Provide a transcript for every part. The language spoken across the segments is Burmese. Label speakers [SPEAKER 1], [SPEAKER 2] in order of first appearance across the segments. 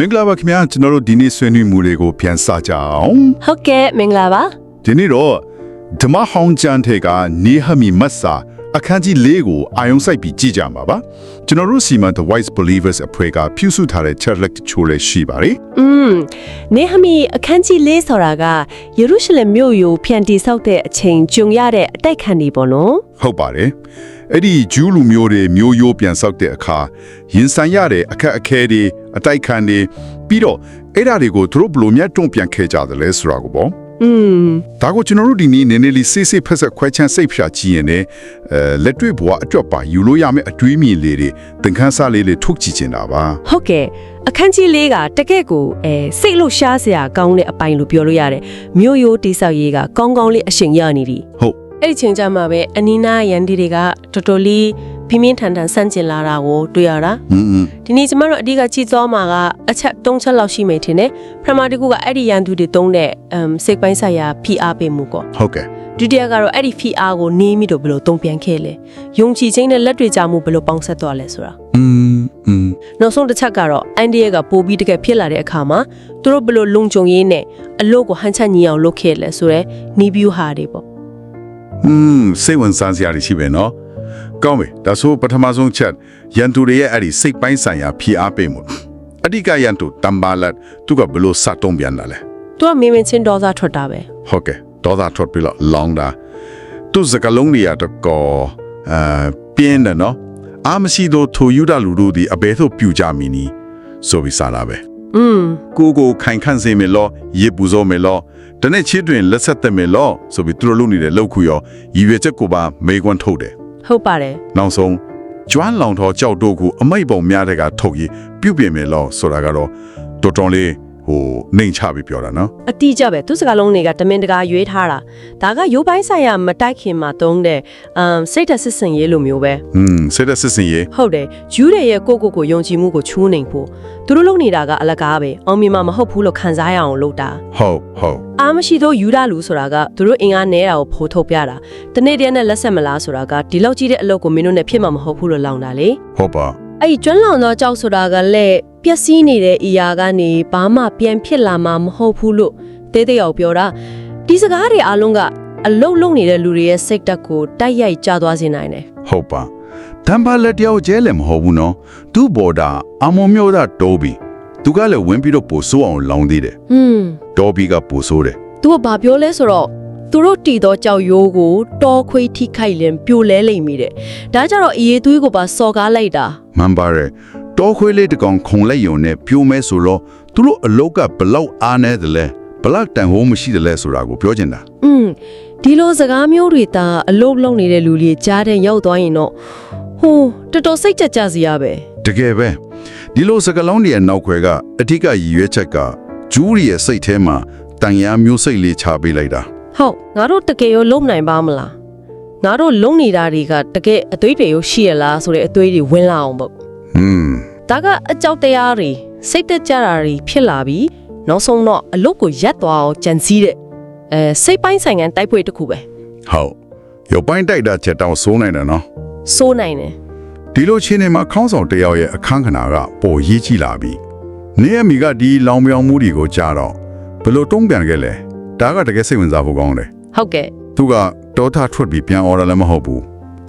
[SPEAKER 1] မင်္ဂလာပါခင်ဗျာကျွန်တော်တို့ဒီနေ့ဆွေးနွေးမှုတွေကိုပြန်စကြအောင်
[SPEAKER 2] ဟုတ်ကဲ့မင်္ဂလာပါ
[SPEAKER 1] ဒီနေ့တော့ဓမ္မဟောင်းကျမ်းထဲကနေဟမီမတ်စာအခန်းကြီး၄ကိုအာယုံစိုက်ပြီးကြည့်ကြမှာပါကျွန်တော်တို့စီမံ The Wise Believers အဖွဲ့ကပြုစုထားတဲ့ chart တချို့လည်းရှိပါတယ်
[SPEAKER 2] อืมနေဟမီအခန်းကြီးလေးဆိုတာကယေရုရှလင်မြို့ကိုဖြန်တီဆောက်တဲ့အချိန်ကြုံရတဲ့အတိုက်ခံတွေပေါ့နော်
[SPEAKER 1] ဟုတ်ပါတယ်အဲ့ဒီဂျူးလူမျိုးတွေမျိုးရိုးပြန်ဆောက်တဲ့အခါရင်ဆိုင်ရတဲ့အခက်အခဲတွေ အတိုက်ခံတွေပြီးတော့အဲ့ဒါတွေကိုသူတို့ဘယ်လိုများတုံ့ပြန်ခဲ့ကြတယ်လဲဆိုတာကိုပေါ့
[SPEAKER 2] อืม
[SPEAKER 1] ဒါကိုကျွန်တော်တို့ဒီနေ့နည်းနည်းလေးစေးစေးဖက်ဆက်ခွဲချမ်းစိတ်ဖြာကြည့်ရင်လည်းအဲလက်တွေ့ဘဝအတွက်ပါယူလို့ရမယ့်အတွေးမြင်လေးတွေသင်ခန်းစာလေးတွေထုတ်ကြည့်ချင်တာပါ
[SPEAKER 2] ဟုတ်ကဲ့အခန်းကြီးလေးကတကယ့်ကိုအဲစိတ်လို့ရှားစရာကောင်းတဲ့အပိုင်းလို့ပြောလို့ရတယ်မြို့ရိုးတိဆောက်ရေးကကောင်းကောင်းလေးအရှင်ရနေပြီ
[SPEAKER 1] ဟုတ်
[SPEAKER 2] အဲ့ဒီချိန်ကျမှပဲအနီနာရန်ဒီတွေကတော်တော်လေး ပြင်းပြင်းထန်ထန်ဆန့်ကျင်လာတာကိုတွေ့ရတာ
[SPEAKER 1] อืม
[SPEAKER 2] ဒီနေ့ကျမတို့အဓိကကြည့်သွားမှာကအချက်၃ချက်လောက်ရှိမယ်ထင်တယ်ပထမတစ်ခုကအဲ့ဒီရန်သူတွေတုံးတဲ့အမ်စိတ်ပိုင်းဆိုင်ရာဖိအားပေးမှုကော
[SPEAKER 1] ဟုတ်ကဲ့
[SPEAKER 2] ဒုတိယကတော့အဲ့ဒီဖိအားကိုနေမိတော့ဘယ်လိုတုံ့ပြန်ခဲ့လဲယုံကြည်ခြင်းနဲ့လက်တွေ့ကြမှုဘယ်လိုပေါင်းဆက်သွားလဲဆိုတာ
[SPEAKER 1] อืมอืม
[SPEAKER 2] နောက်ဆုံးတစ်ချက်ကတော့အန်ဒီရဲ့ကပိုပြီးတကယ်ဖြစ်လာတဲ့အခါမှာသူတို့ဘယ်လိုလုံခြုံရေးနဲ့အလို့ကိုဟန်ချက်ညီအောင်လုပ်ခဲ့လဲဆိုတော့နီးဗျူဟာတွေပေါ့
[SPEAKER 1] อืมစိတ်ဝင်စားစရာတွေရှိပဲเนาะ ကောင်းပြီဒါဆိုပထမဆုံးချက်ရန်သူတွေရဲ့အဲ့ဒီစိတ်ပိုင်းဆိုင်ရာဖြီးအားပေးမှုအဓိကရန်သူတမ်ဘာလတ်သူကဘယ်လိုစတုံးပြန်လာလဲ
[SPEAKER 2] သူကမင်းမင်းချင်းဒေါသထွက်တာပဲ
[SPEAKER 1] ဟုတ်ကဲ့ဒေါသထွက်ပြီးတော့လောင်းတာသူစကလုံးတွေရတော့ကောအာပြင်းတယ်နော်အာမရှိတော့ထိုယူဒလူတို့ဒီအဘဲသို့ပြူကြမီနီဆိုပြီးစားလာပဲ
[SPEAKER 2] อืม
[SPEAKER 1] ကိုကိုခိုင်ခန့်စေမယ်လို့ရေပူစောမယ်လို့တနေ့ချစ်တွင်လက်ဆက်သက်မယ်လို့ဆိုပြီးသူတို့လုပ်နေတဲ့လောက်ခုရောရည်ရွယ်ချက်ကိုပါမေကွန်းထုတ်တယ်
[SPEAKER 2] ဟုတ်ပါတယ်
[SPEAKER 1] နောက်ဆုံးကျွမ်းလောင်တော်ကြောက်တို့ကိုအမိတ်ပုံများတဲ့ကထုတ်ရေးပြုတ်ပြင်မယ်လို့ဆိုတာကတော့တော်တော်လေး ဟိုနှိမ်ချပြီးပြောတာနော်
[SPEAKER 2] အတိအကျပဲသူစကားလုံးတွေကတမင်တကာရွေးထားတာဒါကရုပ်ပိုင်းဆိုင်ရာမတိုက်ခင်မှာတုံးတဲ့အမ်စိတ်သက်စစ်စင်ရေးလိုမျိုးပဲ
[SPEAKER 1] อืมစိတ်သက်စစ်စင်ရေး
[SPEAKER 2] ဟုတ်တယ်ဂျူးတွေရဲ့ကိုယ့်ကိုယ်ကိုယုံကြည်မှုကိုချူးနိုင်ဖို့သူတို့လုပ်နေတာကအလကားပဲအောင်မြင်မှာမဟုတ်ဘူးလို့ခံစားရအောင်လုပ်တာ
[SPEAKER 1] ဟုတ်ဟုတ်
[SPEAKER 2] အားမရှိသောယူဒလူဆိုတာကသူတို့အင်အားနဲတာကိုဖိုးထုတ်ပြတာတနေ့တည်းနဲ့လက်ဆက်မလားဆိုတာကဒီလောက်ကြီးတဲ့အလုပ်ကိုမင်းတို့နဲ့ဖြစ်မှာမဟုတ်ဘူးလို့လောင်တာလေ
[SPEAKER 1] ဟုတ်ပါ
[SPEAKER 2] အဲ့ဒီကျွမ်းလောင်သောကြောက်ဆိုတာကလည်း ပျက်စီးနေတဲ့အရာကနေဘာမှပြန်ဖြစ်လာမှာမဟုတ်ဘူးလို့တဲတဲအောင်ပြောတာဒီစကားတွေအားလုံးကအလုတ်လုံနေတဲ့လူတွေရဲ့စိတ်ဓာတ်ကိုတိုက်ရိုက်ကျသွားစေနိုင်တယ်
[SPEAKER 1] ဟုတ်ပါတမ်ပါလက်တယောက်ကျဲလည်းမဟုတ်ဘူးနော်သူ့ဘော်ဒါအမုံမျိုးသားတိုးပြီးသူကလည်းဝင်ပြီးတော့ပို့ဆိုးအောင်လောင်းသေးတယ်။
[SPEAKER 2] ဟွန်း
[SPEAKER 1] တိုးပြီးကပို့ဆိုးတယ်
[SPEAKER 2] သူကဘာပြောလဲဆိုတော့သူတို့တီသောကြောက်ရိုးကိုတောခွေးထိခိုက်လင်ပြိုလဲလိမ့်မိတယ်။ဒါကြတော့အေးသွေးကိုပါစော်ကားလိုက်တာ
[SPEAKER 1] မှန်ပါတယ် တိုးခွေးလေးတစ်ကောင်ခုံလိုက်ယုံနဲ့ပြိုမဲဆိုတော့သူတို့အလောက်ကဘလောက်အားနေတယ်လဲဘလောက်တန်ဟိုးမရှိတယ်လဲဆိုတာကိုပြောချင်တာ။
[SPEAKER 2] อืมဒီလိုစကားမျိုးတွေတာအလုတ်လုံနေတဲ့လူတွေကြားတဲ့ရောက်သွားရင်တော့ဟိုတော်တော်စိတ်ကြကြစရာပဲ
[SPEAKER 1] တကယ်ပဲဒီလိုစကလုံးတွေရဲ့နောက်ခွဲကအထက်ကရည်ရွယ်ချက်ကဂျူးရီရဲ့စိတ်ထဲမှာတန်ရာမျိုးစိတ်လေးချပေးလိုက်တာ။
[SPEAKER 2] ဟုတ်ငါတို့တကယ်ရောလုံနိုင်ပါမလား။ငါတို့လုံနေတာတွေကတကယ်အသွေးတွေရောရှိရလားဆိုတဲ့အသွေးတွေဝင်လာအောင်ပေါ့
[SPEAKER 1] ဟွန်း
[SPEAKER 2] ဒါကအကြောက်တရားတွေစိတ်သက်ကြတာတွေဖြစ်လာပြီးနောက်ဆုံးတော့အလုတ်ကိုရက်သွားအောင်ကြံစည်တဲ့အဲစိတ်ပိုင်းဆိုင်ငံတိုက်ပွဲတစ်ခုပဲ
[SPEAKER 1] ဟုတ်ရုပ်ပိုင်းတိုက်တာချက်တောင်စိုးနိုင်တယ်နော်
[SPEAKER 2] စိုးနိုင်တယ်
[SPEAKER 1] ဒီလိုချင်းနေမှာခေါင်းဆောင်တစ်ယောက်ရဲ့အခန်းကဏ္ဍကပိုရေးကြည့်လာပြီနေအမီကဒီလောင်ပြောင်မှုတွေကိုကြားတော့ဘယ်လိုတုံးပြန်ခဲ့လဲဒါကတကယ်စိတ်ဝင်စားဖို့ကောင်းတယ်
[SPEAKER 2] ဟုတ်ကဲ့
[SPEAKER 1] သူကတောထထွက်ပြီးပြန်អော်တာလည်းမဟုတ်ဘူး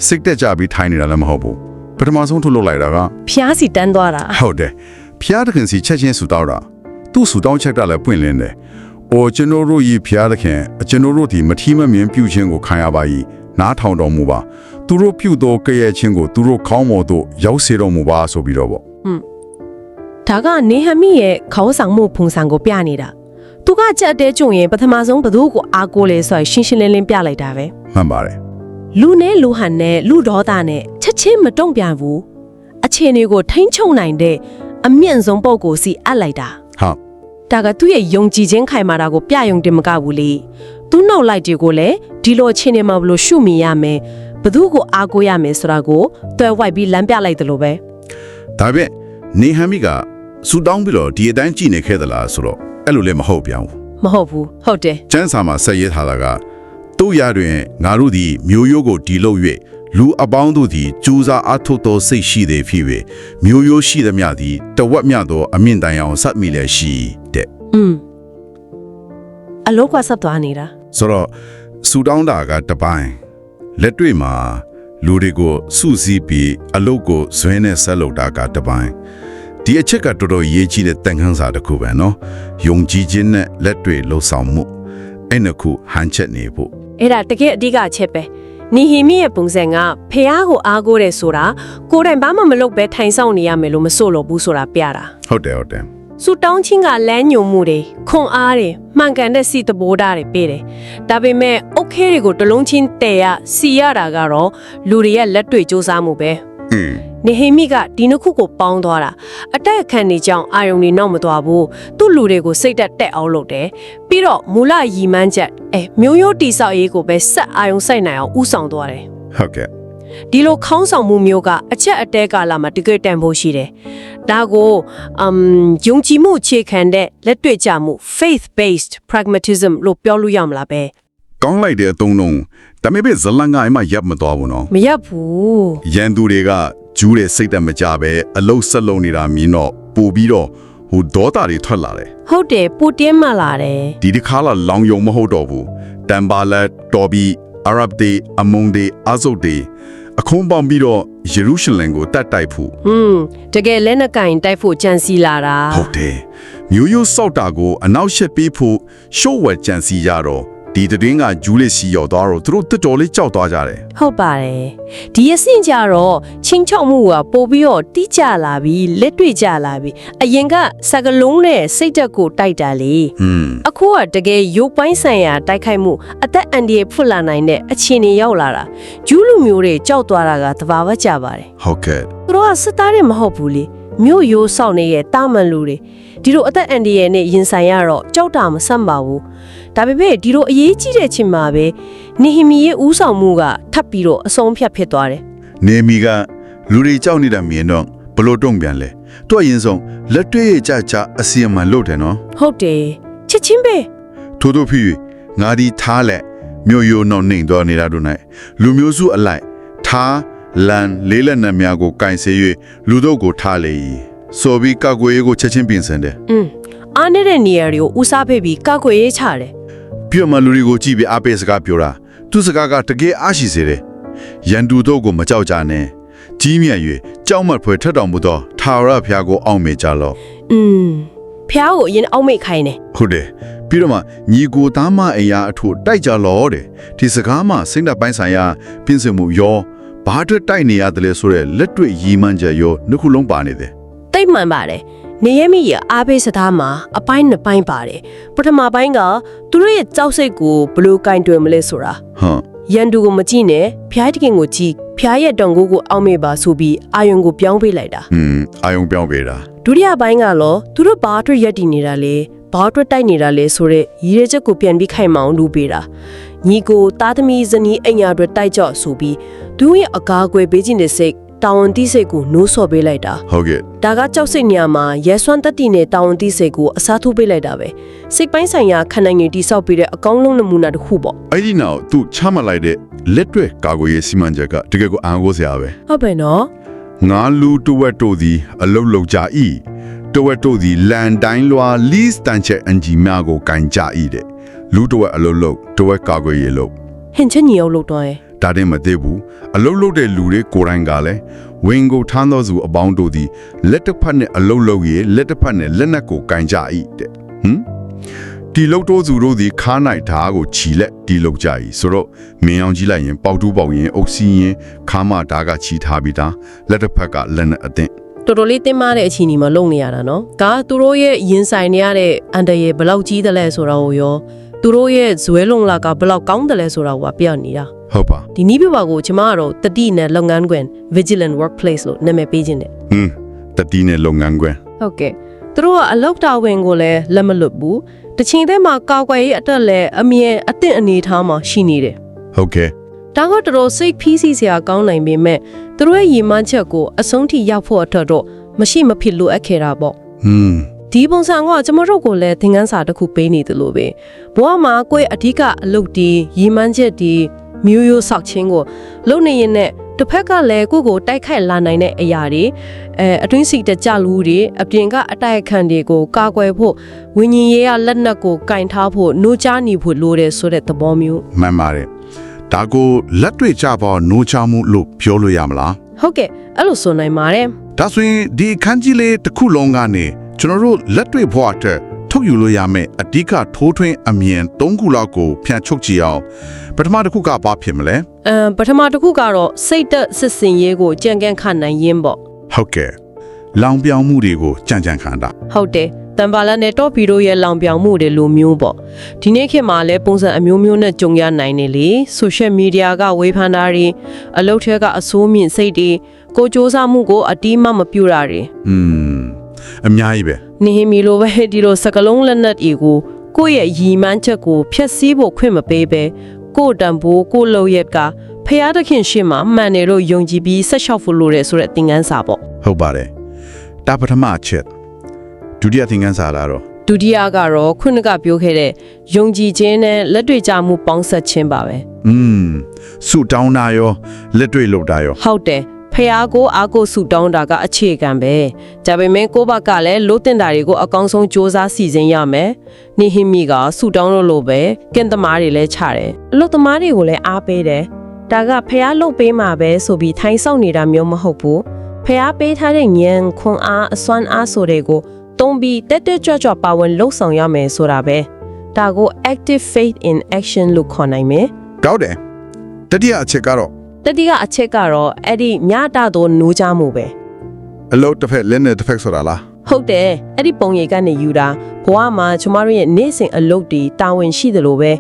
[SPEAKER 1] စိတ်တက်ကြပြီးထိုင်နေတာလည်းမဟုတ်ဘူး ပထမဆုံးထုတ်လုပ်လိုက်တာက
[SPEAKER 2] ဖျားစီတန်းသွားတာ
[SPEAKER 1] ဟုတ်တယ်ဖျားသခင်စီချက်ချင်းဆူတောက်တာသူ့ဆူတောင်းချက်ကလည်းပွင့်လင်းတယ်။အိုကျွန်တော်တို့ဤဖျားသခင်ကျွန်တော်တို့ဒီမထီမမြင်ပြုခြင်းကိုခံရပါ၏နားထောင်တော်မူပါသူတို့ပြုသောကဲ့ရဲ့ခြင်းကိုသူတို့ခေါင်းပေါ်သို့ရောက်စေတော်မူပါဆိုပြီးတော့ပေါ့
[SPEAKER 2] ဒါကနေဟမီရဲ့ခေါင်းဆောင်မှုဖုန်ဆောင်ကိုပြနေတာသူကကြက်တဲကြုံရင်ပထမဆုံးဘသူ့ကိုအားကိုးလဲဆိုရင်ရှင်းရှင်းလင်းလင်းပြလိုက်တာပဲ
[SPEAKER 1] မှန်ပါတယ်
[SPEAKER 2] လူနဲ့လူဟန်နဲ့လူဒေါသနဲ့ချက်ချင်းမတုံ့ပြန်ဘူးအခြေအနေကိုထိမ့်ချုံနိုင်တဲ့အမြင့်ဆုံးပုံကိုစီအပ်လိုက်တာ
[SPEAKER 1] ဟုတ်
[SPEAKER 2] ဒါကသူ့ရဲ့ယုံကြည်ခြင်းခိုင်မာတာကိုပြယုံတင်မကဘူးလေသူနောက်လိုက်တွေကိုလည်းဒီလိုအခြေအနေမှာဘလို့ရှုမြင်ရမယ်ဘသူ့ကိုအားကိုးရမယ်ဆိုတာကိုတွဲဝိုက်ပြီးလမ်းပြလိုက်တယ်လို့ပဲ
[SPEAKER 1] ဒါပေမဲ့နေဟမီကဆူတောင်းပြီးတော့ဒီအတိုင်းကြည်နေခဲ့သလားဆိုတော့အဲ့လိုလည်းမဟုတ်ပြန်ဘူး
[SPEAKER 2] မဟုတ်ဘူးဟုတ်တယ်
[SPEAKER 1] ကျန်းစာမှာဆက်ရေးထားတာက တို့ရတွင်ငါတို့သည်မျိုးရိုးကိုဒီလို့၍ လူအပေါင်းတို့သည်ကြိုးစားအားထုတ်သောစိတ်ရှိသည်ဖြစ်၍မျိုးရိုးရှိသမျှသည်တဝက်မြသောအမြင့်တန်အောင်ဆက်မိလည်းရှိတဲ့
[SPEAKER 2] อืมအလောကဆက်သွားနေတာ
[SPEAKER 1] ဆိုတော့ဆူတောင်းတာကတပိုင်းလက်တွေ့မှာလူတွေကိုစုစည်းပြီးအလုပ်ကိုဇွဲနဲ့ဆက်လုပ်တာကတပိုင်းဒီအချက်ကတော်တော်ရေးကြီးတဲ့တန်ခန်းစာတစ်ခုပဲเนาะယုံကြည်ခြင်းနဲ့လက်တွေ့လှုပ်ဆောင်မှု အဲ့နှစ်ခုဟန်ချက်နေဖို့
[SPEAKER 2] အဲ့ဒါတကယ်အဓိကအချက်ပဲနီဟီမီရဲ့ပုံစံကဖះကိုအားကိုးတယ်ဆိုတာကိုယ်တိုင်ဘာမှမလုပ်ပဲထိုင်ဆောင်နေရမယ်လို့မဆို့လို့ဘူးဆိုတာပြတာ
[SPEAKER 1] ဟုတ်တယ်ဟုတ်တယ်
[SPEAKER 2] ဆူတောင်းချင်းကလမ်းညုံမှုတွေခွန်အားတွေမှန်ကန်တဲ့စီတဘိုးတာတွေပေးတယ်ဒါပေမဲ့အုတ်ခဲတွေကိုတလုံးချင်းတည်ရစီရတာကတော့လူတွေရဲ့လက်တွေ့စူးစမ်းမှုပဲ
[SPEAKER 1] อืม
[SPEAKER 2] နေဟိမိကဒီနှစ်ခုကိုပေါင်းသွားတာအတက်အခန့်နေကြောင်အာယုံနေနောက်မသွားဘူးသူ့လူတွေကိုစိတ်တက်တက်အောင်လုပ်တယ်ပြီးတော့မူလရီမန်းချက်အဲမျိုးရိုးတိဆောက်ရေးကိုပဲဆက်အာယုံစိုက်နိုင်အောင်ဥဆောင်သွားတယ်
[SPEAKER 1] ဟုတ်ကဲ့
[SPEAKER 2] ဒီလိုခေါင်းဆောင်မှုမျိုးကအချက်အတဲကာလမှာတကယ်တန်ဖို့ရှိတယ်ဒါကိုအမ်ယုံကြည်မှုအခြေခံတဲ့လက်တွေ့ကြမှု faith based pragmatism လို့ပြောလို့ရမလားပဲ
[SPEAKER 1] ကောင်းလိုက်တဲ့အသုံးလုံးဒါပေမဲ့ဇလန်ကအိမ်မှာရပ်မသွားဘူးနော်
[SPEAKER 2] မရက်ဘူး
[SPEAKER 1] ရန်သူတွေက ဂျူးတဲ့စိတ်တက်မကြပဲအလုတ်ဆက်လုံးနေတာမြင်တော့ပို့ပြီးတော့ဟိုဒေါသတွေထွက်လာတယ်
[SPEAKER 2] ဟုတ်တယ်ပူတင်းမှလာတယ်
[SPEAKER 1] ဒီတစ်ခါလာလောင်ယုံမဟုတ်တော့ဘူးတမ်ဘာလက်တော်ဘီအာရဗ်ဒေအမုန်ဒေအာဇုတ်ဒေအခုံးပေါင်းပြီးတော့ယေရုရှလင်ကိုတတ်တိုက်ဖို့
[SPEAKER 2] ဟွန်းတကယ်လက်နက်ကင်တိုက်ဖို့ကြံစီလာတာ
[SPEAKER 1] ဟုတ်တယ်မျိုးရိုးစောက်တာကိုအနောက်ရှက်ပေးဖို့ရှို့ဝဲကြံစီကြတော့ ဒီတည်င်းကဂျူးလေးစီရောက်သွားတော့သူတို့တော်တော်လေးကြောက်သွားကြတယ်
[SPEAKER 2] ဟုတ်ပါတယ်ဒီအဆင့်ကြတော့ချင်းချောက်မှုကပို့ပြီးတော့တိကျလာပြီလက်တွေ့ကျလာပြီအရင်ကစကလုံးနဲ့စိတ်တက်ကိုတိုက်တာလေ
[SPEAKER 1] ဟွန်း
[SPEAKER 2] အခုကတကယ်ရုပ်ပိုင်းဆိုင်ရာတိုက်ခိုက်မှုအသက်အန္တရာယ်ဖွတ်လာနိုင်တဲ့အခြေအနေရောက်လာတာဂျူးလူမျိုးတွေကြောက်သွားတာကသဘာဝကျပါတယ်
[SPEAKER 1] ဟုတ်ကဲ့
[SPEAKER 2] သူတို့ကစစ်သားတွေမဟုတ်ဘူးလေမြို့ရိုးဆောက်နေတဲ့တာမန်လူတွေ ဒီလိုအသက်အန္တရာယ်နဲ့ရင်ဆိုင်ရတော့ကြောက်တာမဆန့်ပါဘူးဒါပေမဲ့ဒီလိုအရေးကြီးတဲ့ချိန်မှာပဲနေဟီမီရဲ့ဦးဆောင်မှုကထပ်ပြီးတော့အဆုံးဖြတ်ဖြစ်သွားတယ်
[SPEAKER 1] နေမီကလူတွေကြောက်နေတာမြင်တော့ဘလို့တုံ့ပြန်လဲသူအရင်ဆုံးလက်တွေ့ရကြကြအစီအမံလုပ်တယ်နော်
[SPEAKER 2] ဟုတ်တယ်ချစ်ချင်းပဲ
[SPEAKER 1] ထို့သောဖြစ်၍ငါဒီထားလက်မြို့ရိုးနောက်နှိမ်သွားနေတာတို့၌လူမျိုးစုအလိုက်ထားလန်လေးလက်နက်များကိုကင်ဆယ်၍လူတို့ကိုထားလေ၏ ဆိုပြီးကောက်ွယ်ရေးကိုချက်ချင်းပြင်ဆင်တယ်
[SPEAKER 2] อืมအားနေတဲ့နေရာတွေကိုဦးစားပေးပြီးကောက်ွယ်ရေးချတယ်
[SPEAKER 1] ပြတ်မှလူတွေကိုကြည့်ပြီးအပေးစကားပြောတာသူစကားကတကယ်အားရှိစေတယ်ရန်သူတို့ကိုမကြောက်ကြနဲ့ကြီးမြတ်၍ကြောက်မတ်ဖွယ်ထက်တော်မူသောထာဝရဘုရားကိုအောင့်မေကြလော့
[SPEAKER 2] อืมဖျားကိုအရင်အောက်မိတ်ခိုင်းတယ်
[SPEAKER 1] ဟုတ်တယ်ပြီးတော့မှညီကိုသားမအရာအထုတိုက်ကြလောတဲ့ဒီစကားမှစိတ်ဓာတ်ပိုင်းဆိုင်ရာပြင်ဆင်မှုရောဘာအတွက်တိုက်နေရတယ်လဲဆိုတဲ့လက်တွေ့ရည်မှန်းချက်ရောနှစ်ခုလုံးပါနေတယ်
[SPEAKER 2] တိတ် မှန်ပါတယ်နေရမီရဲ့အားပေးစကားမှာအပိုင်းနှစ်ပိုင်းပါတယ်ပထမပိုင်းကသူတို့ရဲ့ကြောက်စိတ်ကိုဘယ်လိုကင်တွယ်မလဲဆိုတာ
[SPEAKER 1] ဟမ်
[SPEAKER 2] ရန်သူကိုမကြည့်နဲ့ဖျားတခင်ကိုကြည့်ဖျားရဲ့တောင်ကိုကိုအောက်မေ့ပါဆိုပြီးအာယုံကိုပြောင်းပေးလိုက်တာ
[SPEAKER 1] ဟွန်းအာယုံပြောင်းပေးတာ
[SPEAKER 2] ဒုတိယပိုင်းကတော့သူတို့ဘာအတွက်ရက်တည်နေတာလဲဘာအတွက်တိုက်နေတာလဲဆိုတော့ရည်ရဲချက်ကိုပြန်ပြီးခိုင်မအောင်လုပ်ပေးတာညီကိုသားသမီးဇနီးအိမ်ယာအတွက်တိုက်ကြော့ဆိုပြီးသူရဲ့အကာအကွယ်ပေးခြင်းတဲ့စိတ် တာဝန်တိစိတ်ကိုနိုးဆော်ပေးလိုက်တာ
[SPEAKER 1] ဟုတ်ကဲ့
[SPEAKER 2] ဒါကကြောက်စိတ်ညမှာရဲစွမ်းတက်တီနဲ့တာဝန်တိစိတ်ကိုအစားထိုးပေးလိုက်တာပဲစိတ်ပိုင်းဆိုင်ရာခန္ဓာငယ်တိဆောက်ပေးတဲ့အကောင်းဆုံးနမူနာတစ်ခုပေါ့
[SPEAKER 1] အဲ့ဒီနောက်သူချမှတ်လိုက်တဲ့လက်တွေ့ကာကွယ်ရေးစီမံချက်ကတကယ်ကိုအံ့ဩစရာပဲ
[SPEAKER 2] ဟုတ်ပဲနော်
[SPEAKER 1] ငါလူတဝက်တို့သည်အလုတ်လောက်ကြ၏တဝက်တို့သည်လန်တိုင်းလွာလီစတန်ချက်အန်ဂျီများကိုကင်ကြ၏တဲ့လူတဝက်အလုတ်လောက်တဝက်ကာကွယ်ရေးလို့
[SPEAKER 2] ဟင်ချင်းညီအောင်လုပ်တော့ရဲ့
[SPEAKER 1] ဒါတင်မသေးဘူးအလုတ်လုတ်တဲ့လူတွေကိုယ်တိုင်ကလည်းဝင်းကိုထမ်းသောစုအပေါင်းတို့သည်လက်တစ်ဖက်နဲ့အလုတ်လုတ်ရေလက်တစ်ဖက်နဲ့လက်နက်ကိုကင်ကြ၏တဲ့ဟမ်ဒီလုတ်တိုးစုတို့သည်ခါးနိုင်ဓာတ်ကိုခြီလက်ဒီလုတ်ကြ၏ဆိုတော့မင်းအောင်ကြီးလိုက်ရင်ပေါက်တူးပေါက်ရင်အုပ်စီးရင်ခါမဓာတ်ကခြီထားပြီးသားလက်တစ်ဖက်ကလက်နဲ့အသင့်
[SPEAKER 2] တော်တော်လေးတင်းမာတဲ့အခြေအနေမှာလုပ်နေရတာနော်ဒါကသူတို့ရဲ့ရင်ဆိုင်နေရတဲ့အန်တရဲ့ဘယ်လောက်ကြီးတယ်လဲဆိုတာကိုရောသူတို့ရဲ့ဇွဲလုံလာကဘယ်လောက်ကောင်းတယ်လဲဆိုတာကိုပြနေတာ
[SPEAKER 1] ဟုတ်ပါ
[SPEAKER 2] ဒီနည်းပြပါကိုကျမကတော့တတိနဲ့လုပ်ငန်းခွင် vigilant workplace လို့နာမည်ပေးခြင်းတယ်
[SPEAKER 1] ဟင်းတတိနဲ့လုပ်ငန်းခွင်
[SPEAKER 2] ဟုတ်ကဲ့သူတို့ကအလောက်တာဝန်ကိုလည်းလက်မလွတ်ဘူးတချင်တဲ့မှာကောက်ွယ်ရေးအတွက်လည်းအမြဲအသင့်အနေထားမှာရှိနေတယ်
[SPEAKER 1] ဟုတ်ကဲ့
[SPEAKER 2] ဒါကတော်တော်စိတ်ဖီးစီစရာကောင်းနိုင်ပေမဲ့သူတို့ရဲ့ရည်မှန်းချက်ကိုအဆုံးထိရောက်ဖို့အတွက်တော့မရှိမဖြစ်လိုအပ်ခဲ့တာပေါ့
[SPEAKER 1] ဟင်း
[SPEAKER 2] ဒီပုံစံကကျွန်တော်တို့ကိုလည်းသင်ခန်းစာတစ်ခုပေးနေတယ်လို့ပဲဘဝမှာကိုယ့်ရဲ့အဓိကအလုပ်ဒီရည်မှန်းချက်ဒီ မျိုးရိုးဆောက်ခြင်းကိုလုပ်နေရင်နဲ့တစ်ဖက်ကလည်းကိုယ့်ကိုတိုက်ခိုက်လာနိုင်တဲ့အရာတွေအဲအတွင်းစီတကြလူတွေအပြင်ကအတိုက်အခံတွေကိုကာကွယ်ဖို့ဝิญဉ်ရေးရလက်နက်ကိုကင်ထားဖို့နှိုးချနေဖို့လိုတယ်ဆိုတဲ့သဘောမျိုး
[SPEAKER 1] မှန်ပါတယ်ဒါကိုလက်တွေ့ကြပေါ်နိုးချမှုလို့ပြောလို့ရမလား
[SPEAKER 2] ဟုတ်ကဲ့အဲ့လိုဆိုနိုင်ပါတယ်
[SPEAKER 1] ဒါဆိုရင်ဒီအခန်းကြီးလေးတစ်ခုလုံးကနေကျွန်တော်တို့လက်တွေ့ဘဝအတွက် ထုတ်ယူလို့ရမယ့်အဓိကထိုးထွင်းအမြင်၃ခုလောက်ကိုဖြန့်ချုပ်ကြည့်အောင်ပထမတစ်ခုကဘာဖြစ်မလဲ
[SPEAKER 2] အမ်ပထမတစ်ခုကတော့စိတ်သက်စစ်စင်ရေးကိုကြံ့ကြံ့ခနိုင်ရင်းပေါ့
[SPEAKER 1] ဟုတ်ကဲ့လောင်ပြောင်မှုတွေကိုကြံ့ကြံ့ခံတာ
[SPEAKER 2] ဟုတ်တယ်တန်ပါလာနဲ့တော့ဗီတို့ရဲ့လောင်ပြောင်မှုတွေလိုမျိုးပေါ့ဒီနေ့ခေတ်မှာလည်းပုံစံအမျိုးမျိုးနဲ့ကြုံရနိုင်နေလေဆိုရှယ်မီဒီယာကဝေဖန်တာတွေအလုပ်ထဲကအဆိုးမြင့်စိတ်တွေကိုစ조사မှုကိုအတီးမမပြူတာတွေ
[SPEAKER 1] อืม အများကြီးပဲ
[SPEAKER 2] နေဟမီလိုပဲဒီလိုစကလုံးလက်နက်တွေကိုကိုယ့်ရဲ့ရီမန်းချက်ကိုဖျက်ဆီးဖို့ခွင့်မပေးပဲကိုယ့်တံပိုးကိုယ့်လုံရက်ကဖျားသခင်ရှေ့မှာမှန်တယ်လို့ယုံကြည်ပြီးဆက်လျှောက်ဖို့လိုတယ်ဆိုတဲ့သင်ခန်းစာပေါ့
[SPEAKER 1] ဟုတ်ပါတယ်ဒါပထမအချက်ဒုတိယသင်ခန်းစာလာတော့
[SPEAKER 2] ဒုတိယကတော့ခုနကပြောခဲ့တဲ့ယုံကြည်ခြင်းနဲ့လက်တွေ့ကြမှုပေါင်းစပ်ခြင်းပါပဲ
[SPEAKER 1] อืมဆူတောင်းတာရောလက်တွေ့လုပ်တာရော
[SPEAKER 2] ဟုတ်တယ် ဖះကိုအားကိုစုတောင်းတာကအခြေခံပဲဒါပေမဲ့ကိုယ့်ဘက်ကလည်းလို့တင်တာတွေကိုအကောင်းဆုံးစ조사စီစဉ်ရမယ်နေဟိမီကစုတောင်းလို့လို့ပဲကင်သမားတွေလည်းချတယ်အလို့သမားတွေကိုလည်းအားပေးတယ်ဒါကဖះလုတ်ပေးမှာပဲဆိုပြီးထိုင်းဆောက်နေတာမျိုးမဟုတ်ဘူးဖះပေးထားတဲ့ဉာဏ်ခွန်အားအစွမ်းအားဆိုတွေကိုတုံးပြီးတက်တက်ကြွကြွပါဝင်လှုပ်ဆောင်ရမယ်ဆိုတာပဲဒါကို active faith in action လို့ခေါ်နိုင်မယ်
[SPEAKER 1] ကောက်တယ်တတိယအချက်ကတော့
[SPEAKER 2] တတိကအချက်ကတော့အဲ့ဒီမြတာတော့နိုးကြမှုပဲ
[SPEAKER 1] အလုပ်တစ်ဖက်လက်နဲ့တစ်ဖက်ဆိုတာလား
[SPEAKER 2] ဟုတ်တယ်အဲ့ဒီပုံရိပ်ကနေယူတာဘဝမှာကျမတို့ရဲ့နေ့စဉ်အလုပ်တွေတာဝန်ရှိတယ်လို့ပဲ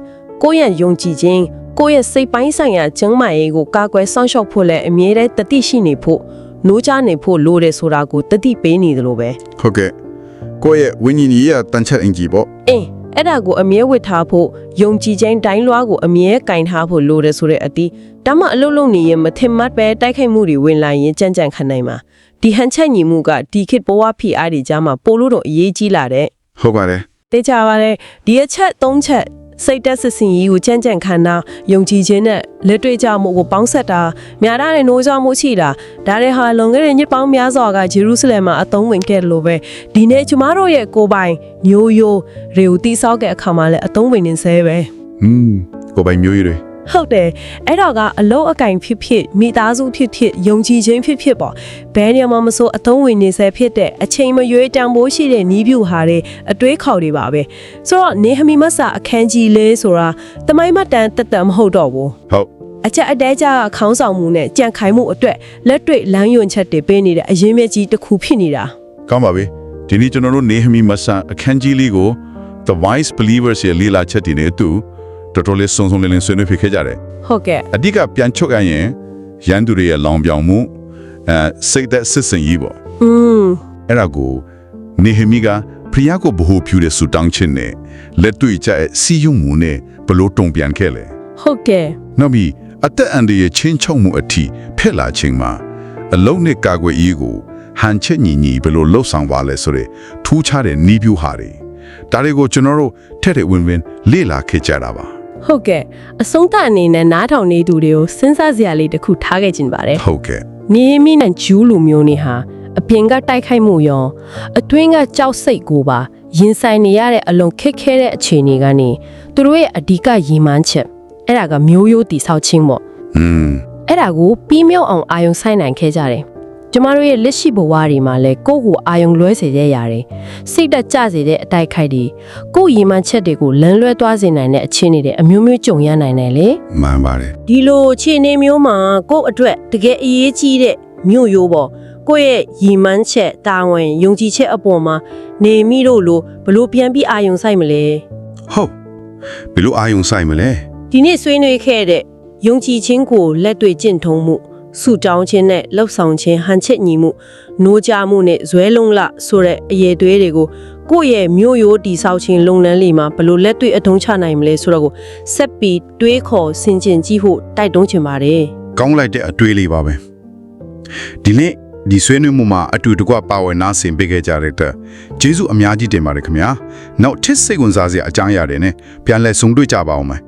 [SPEAKER 2] ကိုယ့်ရဲ့ယုံကြည်ခြင်းကိုယ့်ရဲ့စိတ်ပိုင်းဆိုင်ရာကျန်းမာရေးကိုကာကွယ်စောင့်ရှောက်ဖို့လည်းအမြဲတမ်းတတိရှိနေဖို့နိုးကြနေဖို့လိုတယ်ဆိုတာကိုတတိပေးနေတယ်လို့ပဲ
[SPEAKER 1] ဟုတ်ကဲ့ကိုယ့်ရဲ့ဝိညာဉ်ကြီးရဲ့တန်ချက်အင်ကြီးပေါ့
[SPEAKER 2] အင်းအဲ့ဒါကိုအမြဲဝတ်ထားဖို့ယုံကြည်ခြင်းတိုင်းလွှားကိုအမြဲကင်ထားဖို့လိုတယ်ဆိုတဲ့အတီး ဒါမှအလုပ်လုပ်နေရင်မထင်မှတ်ပဲတိုက်ခိုက်မှုတွေဝင်လာရင်ကြံ့ကြံ့ခံနိုင်မှာဒီဟန်ချက်ညီမှုကဒီခေတ်ဘဝဖိအားတွေကြားမှာပိုလို့တော့အရေးကြီးလာတဲ့
[SPEAKER 1] ဟုတ်ပါတယ်
[SPEAKER 2] သိကြပါလေဒီအချက်၃ချက်စိတ်တက်စစ်စင်ကြီးကိုကြံ့ကြံ့ခံတာယုံကြည်ခြင်းနဲ့လက်တွေ့ကြမှုကိုပေါင်းဆက်တာများတာနဲ့နိုးကြမှုရှိတာဒါတွေဟာလွန်ခဲ့တဲ့နှစ်ပေါင်းများစွာကဂျေရုဆလင်မှာအသုံးဝင်ခဲ့တယ်လို့ပဲဒီနေ့ကျမတို့ရဲ့ကိုယ်ပိုင်မျိုးရိုးတွေကိုတိဆောက်တဲ့အခါမှာလည်းအသုံးဝင်နေဆဲပဲ
[SPEAKER 1] อืมကိုယ်ပိုင်မျိုးရည်တွေ
[SPEAKER 2] ဟုတ်တယ်အဲ့တော့ကအလုံးအကင်ဖြစ်ဖြစ်မိသားစုဖြစ်ဖြစ်ယုံကြည်ခြင်းဖြစ်ဖြစ်ပေါ့ဘယ်နေရာမှာမဆိုအသုံးဝင်နေဆဲဖြစ်တဲ့အချိန်မရွေးတန်ဖိုးရှိတဲ့နီးပြူဟာတွေအတွေးခေါ်တွေပါပဲဆိုတော့နေဟမီမဆာအခန်းကြီးလေးဆိုတာတမိုင်းမတန်တက်တက်မဟုတ်တော့ဘူး
[SPEAKER 1] ဟုတ်
[SPEAKER 2] အချက်အတဲကြကခေါင်းဆောင်မှုနဲ့ကြံ့ခိုင်မှုအတွက်လက်တွေ့လမ်းညွှန်ချက်တွေပေးနေတဲ့အရင်မြစ်ကြီးတစ်ခုဖြစ်နေတာ
[SPEAKER 1] ကောင်းပါပြီဒီနေ့ကျွန်တော်တို့နေဟမီမဆန်အခန်းကြီးလေးကို The Wise Believers ရဲ့လေးလာချက်တည်နေသူတော် တော်လေးစုံစုံလင်လင်ဆွေးနွေးဖြစ်ခဲ့ကြတယ်
[SPEAKER 2] ဟုတ်ကဲ့
[SPEAKER 1] အဓိကပြန်ချုပ်ရရင်ရန်သူတွေရဲ့လောင်ပြောင်မှုအဲစိတ်သက်စစ်စင်ကြီးပေါ့
[SPEAKER 2] อืม
[SPEAKER 1] အဲ့ဒါကိုနေဟမီကဖျားကိုဘ ਹੁ ဖြူတဲ့ဆူတောင်းခြင်းနဲ့လက်တွေ့ကျတဲ့စီယုံမှုနဲ့ဘလို့တုံပြန်ခဲ့လေ
[SPEAKER 2] ဟုတ်ကဲ့
[SPEAKER 1] နောက်ပြီးအသက်အန္တရာယ်ချင်းချုံမှုအထိဖက်လာခြင်းမှာအလုံးနဲ့ကာကွယ်ရေးကိုဟန်ချက်ညီညီဘယ်လိုလှုပ်ဆောင်ပါလဲဆိုတဲ့ထူးခြားတဲ့နီးပြူဟာတွေဒါတွေကိုကျွန်တော်တို့ထက်တဲ့ဝင်ဝင်လေ့လာခဲ့ကြတာပါ
[SPEAKER 2] ဟုတ်ကဲ့အဆုံးသတ်အနေနဲ့နားထောင်နေသူတွေကိုစဉ်းစားစရာလေးတစ်ခုထားခဲ့ခြင်းပါတယ်
[SPEAKER 1] ဟုတ်ကဲ့
[SPEAKER 2] မြေမီနဲ့ဂျူးလူမျိုးတွေဟာအပြင်ကတိုက်ခိုက်မှုရောအတွင်းကကြောက်စိတ်ကိုပါရင်ဆိုင်နေရတဲ့အလွန်ခက်ခဲတဲ့အခြေအနေကနေသူတို့ရဲ့အဓိကရည်မှန်းချက်အဲ့ဒါကမျိုးရိုးတိဆောက်ခြင်းပေါ့
[SPEAKER 1] อืม
[SPEAKER 2] အဲ့ဒါကိုပြီးမြောက်အောင်အာယုံဆိုင်နိုင်ခဲ့ကြတယ် ကျမတို့ရဲ့လက်ရှိဘဝတွေမှာလဲကိုယ့်ကိုအာယုံလွဲစေတဲ့ຢာတွေစိတ်တက်ကြစေတဲ့အတိုက်ခိုက်တွေကိုယ့်ရည်မှန်းချက်တွေကိုလမ်းလွဲသွားစေနိုင်တဲ့အခြေအနေတွေအမျိုးမျိုးကြုံရနိုင်တယ်လေ
[SPEAKER 1] မှန်ပါတယ်
[SPEAKER 2] ဒီလိုအခြေအနေမျိုးမှာကိုယ့်အတွက်တကယ်အရေးကြီးတဲ့မြို့ရိုးပေါ့ကိုယ့်ရဲ့ရည်မှန်းချက်တာဝန်ယုံကြည်ချက်အပေါ်မှာနေမိလို့လို့ဘလို့ပြန်ပြီးအာယုံဆိုင်မလဲ
[SPEAKER 1] ဟုတ်ဘယ်လိုအာယုံဆိုင်မလဲ
[SPEAKER 2] ဒီနေ့ဆွေးနွေးခဲ့တဲ့ယုံကြည်ခြင်းကိုလက်တွေ့ကျင့်ထုံးမှု စုတောင်းခြင်းနဲ့လှုပ်ဆောင်ခြင်းဟန်ချက်ညီမှုနိုးကြမှုနဲ့ဇွဲလုံးလဆိုတဲ့အရေးသွေးတွေကိုကိုယ့်ရဲ့မြို့ရိုးတိဆောက်ခြင်းလုပ်ငန်းလေးမှာဘလို့လက်တွေ့အထုံးချနိုင်မလဲဆိုတော့ကိုဆက်ပြီးတွေးခေါ်ဆင်ခြင်ကြည့်ဖို့တိုက်တွန်းချင်ပါတယ်
[SPEAKER 1] ကောင်းလိုက်တဲ့အတွေးလေးပါပဲဒီနေ့ဒီဆွေးနွေးမှုမှာအတူတကွပါဝင်နာဆင်ပေးခဲ့ကြတဲ့အတွက်ကျေးဇူးအများကြီးတင်ပါတယ်ခင်ဗျာနောက်ထစ်စိတ်ဝင်စားစရာအကြောင်းအရာတွေနဲ့ပြန်လည်ဆုံတွေ့ကြပါအောင်မယ်